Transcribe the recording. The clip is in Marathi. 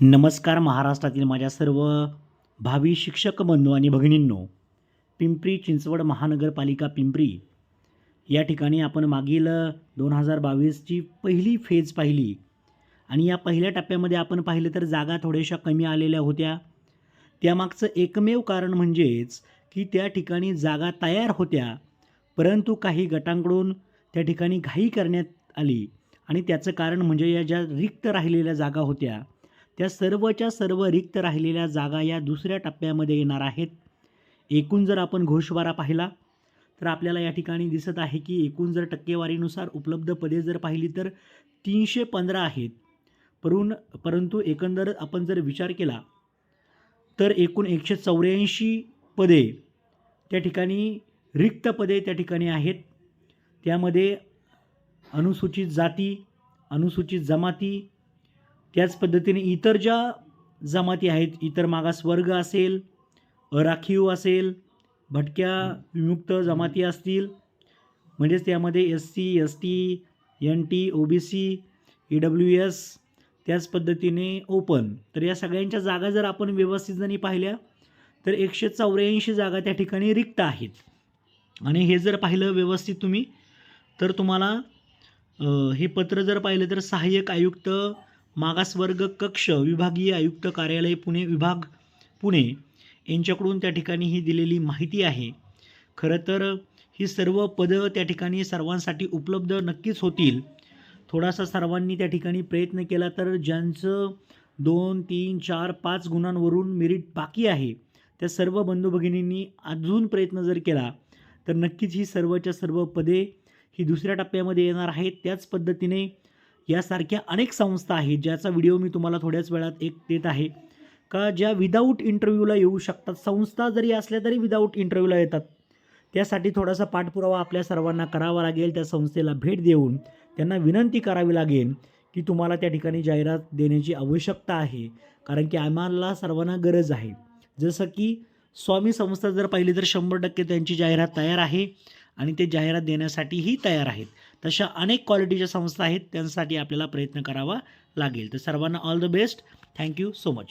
नमस्कार महाराष्ट्रातील माझ्या सर्व भावी शिक्षक बंधू आणि भगिनींनो पिंपरी चिंचवड महानगरपालिका पिंपरी या ठिकाणी आपण मागील दोन हजार बावीसची पहिली फेज पाहिली आणि या पहिल्या टप्प्यामध्ये आपण पाहिलं तर जागा थोड्याशा कमी आलेल्या होत्या. त्यामागचं एकमेव कारण म्हणजेच की त्या ठिकाणी जागा तयार होत्या परंतु काही गटांकडून त्या ठिकाणी घाई करण्यात आली आणि त्याचं कारण म्हणजे या ज्या रिक्त राहिलेल्या जागा होत्या त्या सर्वच्या सर्व रिक्त राहिलेल्या जागा या दुसऱ्या टप्प्यामध्ये येणार आहेत. एकूण जर आपण घोषवारा पाहिला तर आपल्याला या ठिकाणी दिसत आहे की एकूण जर टक्केवारीनुसार उपलब्ध पदे जर पाहिली तर तीनशे पंधरा आहेत. परून परंतु एकंदर आपण जर विचार केला तर एकूण एकशे चौऱ्याऐंशी पदे त्या ठिकाणी रिक्त पदे त्या ठिकाणी आहेत. त्यामध्ये अनुसूचित जाती अनुसूचित जमाती त्याच पद्धतीने इतर ज्या जमाती आहेत इतर मागास वर्ग असेल अराखीव असेल भटक्या विमुक्त जमाती असतील म्हणजेच त्यामध्ये S C S T N T O B C E W S त्याच पद्धतीने ओपन तर या सगळ्यांच्या जागा जर आपण व्यवस्थित जणी पाहिल्या तर एकशे चौऱ्याऐंशी जागा त्या ठिकाणी रिक्त आहेत. आणि हे जर पाहिलं व्यवस्थित तुम्ही तर तुम्हाला हे पत्र जर पाहिलं तर सहाय्यक आयुक्त मागासवर्ग कक्ष विभागीय आयुक्त कार्यालय पुणे विभाग पुणे. यांच्याकडून त्या ठिकाणी ही दिलेली माहिती आहे. खरं तर ही सर्व पदं त्या ठिकाणी सर्वांसाठी उपलब्ध नक्कीच होतील. थोडासा सर्वांनी त्या ठिकाणी प्रयत्न केला तर ज्यांचं दोन तीन चार पाच गुणांवरून मेरिट बाकी आहे त्या सर्व बंधू भगिनींनी अजून प्रयत्न जर केला तर नक्कीच ही सर्वच्या सर्व पदे ही दुसऱ्या टप्प्यामध्ये येणार आहेत. त्याच पद्धतीने यासारख्या अनेक संस्था आहेत ज्याचा व्हिडिओ मी तुम्हाला थोड्याच वेळात एक देत आहे. का ज्या विदाऊट इंटरव्ह्यूला येऊ शकतात? संस्था जरी असल्या तरी विदाऊट इंटरव्ह्यूला येतात. त्यासाठी थोडासा पाठपुरावा आपल्या सर्वांना करावा लागेल त्या संस्थेला भेट देऊन त्यांना विनंती करावी लागेल की तुम्हाला त्या ठिकाणी जाहिरात देण्याची आवश्यकता आहे. कारण की आम्हाला सर्वांना गरज आहे. जसं की स्वामी संस्था जर पाहिली तर शंभर टक्के त्यांची जाहिरात तयार आहे आणि ते जाहिरात देण्यासाठीही तयार आहेत. तशा अनेक क्वालिटीच्या संस्था आहेत त्यांसाठी आपल्याला प्रयत्न करावा लागेल. तर सर्वांना all the best thank you so much